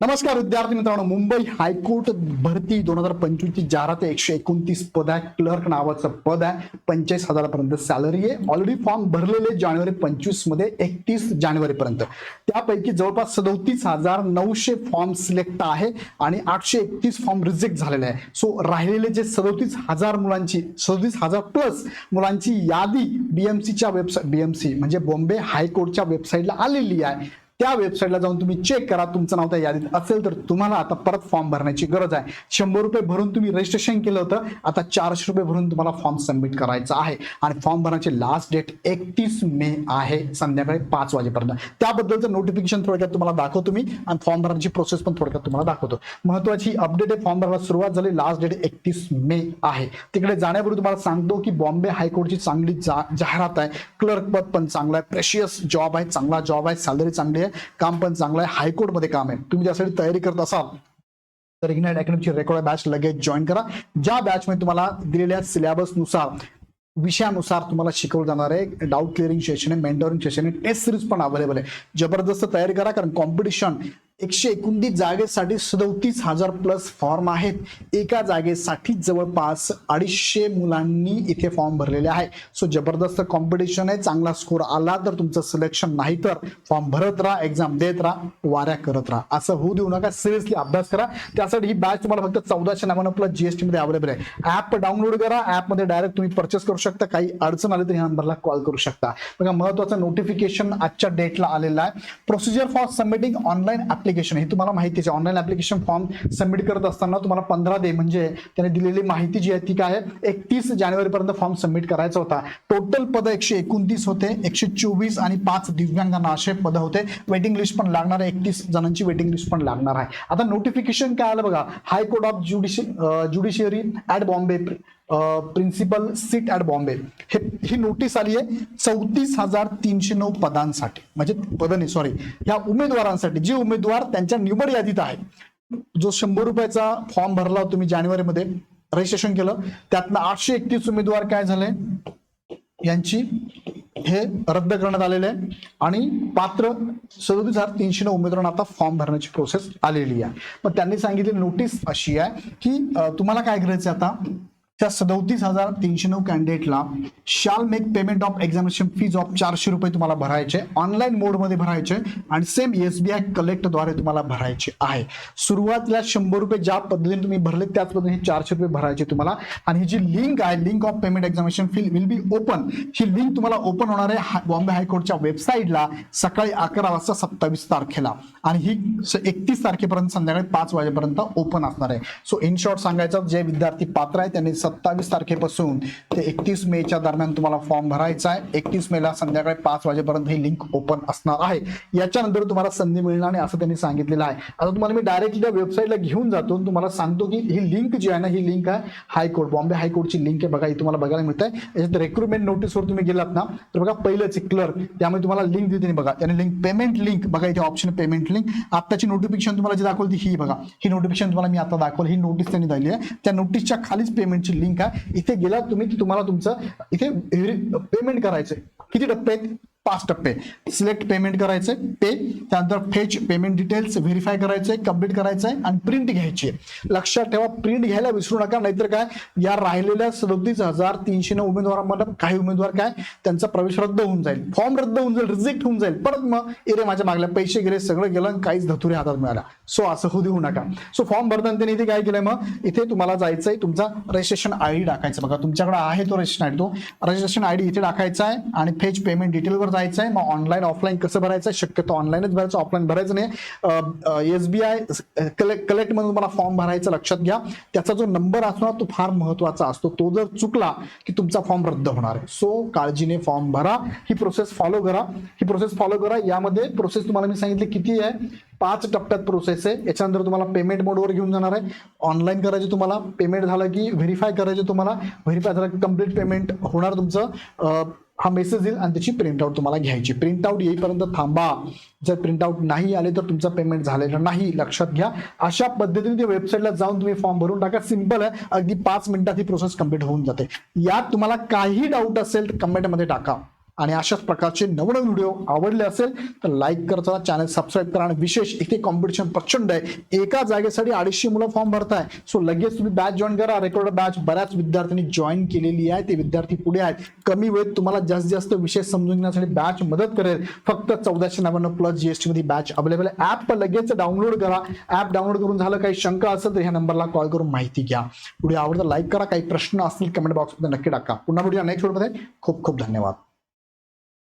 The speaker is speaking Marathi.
नमस्कार विद्यार्थी मित्रांनो. मुंबई हायकोर्ट भरती दोन हजार पंचवीसची जाहिरात एकशे एकोणतीस पद आहे. क्लर्क नावाचं पद आहे. पंचेचाळीस हजारापर्यंत सॅलरी आहे. ऑलरेडी फॉर्म भरलेले जानेवारी पंचवीसमध्ये एकतीस जानेवारीपर्यंत. त्यापैकी जवळपास सदोतीस हजार नऊशे फॉर्म सिलेक्ट आहे आणि आठशे एकतीस फॉर्म रिजेक्ट झालेले आहे. सो राहिलेले जे सदोतीस हजार मुलांची सदोतीस हजार प्लस मुलांची यादी बीएमसीच्या वेबसाईट बीएमसी म्हणजे बॉम्बे हायकोर्टच्या वेबसाईटला आलेली आहे. त्या वेबसाईटला जाऊन तुम्ही चेक करा. तुमचं नाव त्या यादीत असेल तर तुम्हाला आता परत फॉर्म भरण्याची गरज आहे. शंभर रुपये भरून तुम्ही रजिस्ट्रेशन केलं होतं. आता चारशे रुपये भरून तुम्हाला फॉर्म सबमिट करायचा आहे. आणि फॉर्म भरण्याची लास्ट डेट एकतीस मे आहे संध्याकाळी पाच वाजेपर्यंत. त्याबद्दलचं नोटिफिकेशन थोडक्यात तुम्हाला दाखवतो मी. आणि फॉर्म भरण्याची प्रोसेस पण थोडक्यात तुम्हाला दाखवतो. महत्वाची अपडेट आहे फॉर्म भरायला सुरुवात झाली. लास्ट डेट एकतीस मे आहे. तिकडे जाण्यापूर्वी तुम्हाला सांगतो की बॉम्बे हायकोर्टची चांगली जा जाहिरात आहे. क्लर्क पद पण चांगलं आहे. प्रेशियस जॉब आहे चांगला जॉब आहे. सॅलरी चांगली आहे. काम पण चांगलं आहे. हायकोर्टमध्ये काम आहे. तुम्ही त्यासाठी तयारी करत असाल तर इग्नाइट अकॅडमीची रेकॉर्ड बॅच लगेच जॉईन करा. ज्या बॅचमध्ये तुम्हाला दिलेल्या सिलेबसनुसार विषयानुसार तुम्हाला शिकवलं जाणार आहे डाऊट क्लिअरिंग सेशन आहे मेंटोरिंग सेशन आहे टेस्ट सिरीज पण अवेलेबल आहे. जबरदस्त तयारी करा कारण कॉम्पिटिशन एकशे एकोणतीस जागेसाठी सदोतीस हजार प्लस फॉर्म आहेत. एका जागेसाठी जवळपास अडीचशे मुलांनी इथे फॉर्म भरलेले आहे. सो जबरदस्त कॉम्पिटिशन आहे. चांगला स्कोर आला तर तुमचं सिलेक्शन नाही तर फॉर्म भरत राहा एक्झाम देत राहा वाऱ्या करत राहा. असं होऊ देऊ नका. सिरियसली अभ्यास करा. त्यासाठी ही बॅच तुम्हाला फक्त चौदाशे नव्याण्णव प्लस जीएसटी मध्ये अवेलेबल आहे. ऍप डाउनलोड करा. ऍपमध्ये डायरेक्ट तुम्ही परचेस करू शकता. काही अडचण आली तर ह्या नंबरला कॉल करू शकता. बघा महत्वाचं नोटिफिकेशन आजच्या डेटला आलेलं आहे. Procedure for submitting online application हे तुम्हाला माहिती आहे. ऑनलाईन ॲप्लिकेशन फॉर्म सबमिट करत असताना तुम्हाला पंधरा दे म्हणजे त्याने दिलेली माहिती जी आहे ती काय आहे? एकतीस जानेवारीपर्यंत फॉर्म सबमिट करायचा होता. टोटल पद एकशे एकोणतीस होते एकशे चोवीस आणि पाच दिव्यांगांना असे पद होते. वेटिंग लिस्ट पण लागणार आहे एकतीस जणांची वेटिंग लिस्ट पण लागणार आहे. आता नोटिफिकेशन काय आलं बघा? High court of ज्युडिशि judiciary at Bombay principal seat at Bombay हे ही नोटीस आली आहे चौतीस हजार तीनशे नऊ पदांसाठी. म्हणजे पद नाही सॉरी ह्या उमेदवारांसाठी जे उमेदवार त्यांच्या निवड यादीत आहे. जो शंभर रुपयाचा फॉर्म भरला तुम्ही जानेवारीमध्ये रजिस्ट्रेशन केलं त्यातनं आठशे एकतीस उमेदवार काय झाले? यांची हे रद्द करण्यात आलेले आहे. आणि पात्र सदोतीस हजार तीनशे नऊ उमेदवारांना आता फॉर्म भरण्याची प्रोसेस आलेली आहे. मग त्यांनी सांगितलेली नोटीस अशी आहे की तुम्हाला काय करायचं आता? त्या सदोतीस हजार तीनशे नऊ कॅन्डिडेटला shall make payment of examination fees of चारशे रुपये तुम्हाला भरायचे. ऑनलाईन मोडमध्ये भरायचे आणि सेम एस बी आय कलेक्टद्वारे तुम्हाला भरायचे आहे. सुरुवातीला शंभर रुपये ज्या पद्धतीने तुम्ही भरले त्याच पद्धतीने चारशे रुपये भरायचे तुम्हाला. आणि ही जी लिंक आहे link of payment examination fee will be open he link तुम्हाला ओपन होणार आहे बॉम्बे हायकोर्टच्या वेबसाईटला सकाळी अकरा वाजता सत्तावीस तारखेला. आणि ही एकतीस तारखेपर्यंत संध्याकाळी पाच वाजेपर्यंत ओपन असणार आहे. सो इन शॉर्ट सांगायचं जे विद्यार्थी पात्र आहे त्यांनी सत्तावीस तारखेपासून ते एकतीस मेच्या दरम्यान तुम्हाला फॉर्म भरायचा आहे. एकतीस मेला संध्याकाळी पाच वाजेपर्यंत ही लिंक ओपन असणार आहे. याच्यानंतर तुम्हाला संधी मिळणार नाही असं त्यांनी सांगितलेलं आहे. आता तुम्हाला मी डायरेक्टली त्या वेबसाईटला घेऊन जातो आणि तुम्हाला सांगतो की ही लिंक जी आहे ना ही लिंक आहे हायकोर्ट. बॉम्बे हायकोर्टची लिंक आहे बघा ही तुम्हाला बघायला मिळत आहे याच्यात रिक्रुटमेंट नोटीसवर तुम्ही गेलात ना तर बघा पहिलंच क्लर्क त्यामुळे तुम्हाला लिंक देते बघा. त्याने लिंक पेमेंट लिंक बघा इथे ऑप्शन पेमेंट लिंक आत्ताची नोटिफिकेशन तुम्हाला जी दाखवली ही बघा. ही नोटिफिकेशन तुम्हाला मी आता दाखवली ही नोटीस त्यांनी दिली आहे. त्या नोटीसच्या खालीच पेमेंटची लिंक आहे. इथे गेला तुम्ही की तुम्हाला तुमचं इथे पेमेंट करायचंय. किती टप्पे आहेत? पाच टप्पे. सिलेक्ट पेमेंट करायचे पे त्यानंतर फेच पेमेंट डिटेल्स व्हेरीफाय करायचंय कंप्लीट करायचंय आणि प्रिंट घ्यायची आहे. लक्षात ठेवा प्रिंट घ्यायला विसरू नका नाहीतर काय या राहिलेल्या सदोतीस हजार तीनशे नऊ उमेदवारांमध्ये काही उमेदवार काय त्यांचा प्रवेश रद्द होऊन जाईल. फॉर्म रद्द होऊन जाईल रिजेक्ट होऊन जाईल. परत मग एरे माझ्या मागल्या पैसे गेले सगळं गेलं आणि काहीच धतुरे हातात मिळाला. सो असं होऊ देऊ नका. सो फॉर्म भरताना त्यांनी इथे काय केलंय मग इथे तुम्हाला जायचंय तुमचा रजिस्ट्रेशन आय डी टाकायचा. बघा तुमच्याकडे आहे तो रजिस्ट्रेशन आय डी तो रजिस्ट्रेशन आय डी इथे टाकायचा आहे आणि फेच पेमेंट डिटेलवर जायचं आहे मग ऑनलाईन ऑफलाईन कसं भरायचं आहे शक्यतो ऑनलाईनच भरायचं ऑफलाईन भरायचं नाही. एसबीआय कलेक्ट कलेक्ट म्हणून तुम्हाला फॉर्म भरायचं लक्षात घ्या. त्याचा जो नंबर असतो तो फार महत्त्वाचा असतो. तो जर चुकला की तुमचा फॉर्म रद्द होणार आहे. सो काळजीने फॉर्म भरा. ही प्रोसेस फॉलो करा. ही प्रोसेस फॉलो करा. यामध्ये प्रोसेस तुम्हाला मी सांगितली किती आहे? पाच टप्प्यात प्रोसेस आहे. याच्यानंतर तुम्हाला पेमेंट मोडवर घेऊन जाणार आहे. ऑनलाईन करायचे तुम्हाला. पेमेंट झालं की व्हेरीफाय करायचे तुम्हाला. व्हेरीफाय झालं की कंप्लीट पेमेंट होणार तुमचं. हा मेसेज येईल आणि त्याची प्रिंटआउट तुम्हाला घ्यायची. प्रिंटआउट येईपर्यंत थांबा. जर प्रिंटआउट नाही आले तर तुमचं पेमेंट झालेलं नाही. लक्षात घ्या. अशा पद्धतीने त्या वेबसाईटला जाऊन तुम्ही फॉर्म भरून टाका. सिंपल आहे. अगदी पाच मिनिटात ही प्रोसेस कंप्लीट होऊन जाते. यात तुम्हाला काही डाऊट असेल तर कमेंटमध्ये टाका. आणि अशाच प्रकारचे नवनवीन व्हिडिओ आवडले असेल तर लाईक करताना चॅनल सबस्क्राईब करा आणि विशेष इथे कॉम्पिटिशन प्रचंड आहे. एका जागेसाठी अडीचशे मुलं फॉर्म भरताय. सो लगेच तुम्ही बॅच जॉईन करा. रेकॉर्ड बॅच बऱ्याच विद्यार्थ्यांनी जॉईन केलेली आहे. ते विद्यार्थी पुढे आहेत. कमी वेळेत तुम्हाला जास्तीत जास्त विषय समजून घेण्यासाठी बॅच मदत करेल. फक्त चौदाशे नव्याण्णव प्लस जीएसटी मध्ये बॅच अवेलेबल आहे. ऍप लगेच डाउनलोड करा. ऍप डाउनलोड करून झालं काही शंका असेल तर ह्या नंबरला कॉल करून माहिती घ्या. पुढे आवडतं लाईक करा. काही प्रश्न असतील कमेंट बॉक्समध्ये नक्की टाका. पुन्हा भेटूया नेक्स्ट व्हिडिओमध्ये खूप खूप धन्यवाद.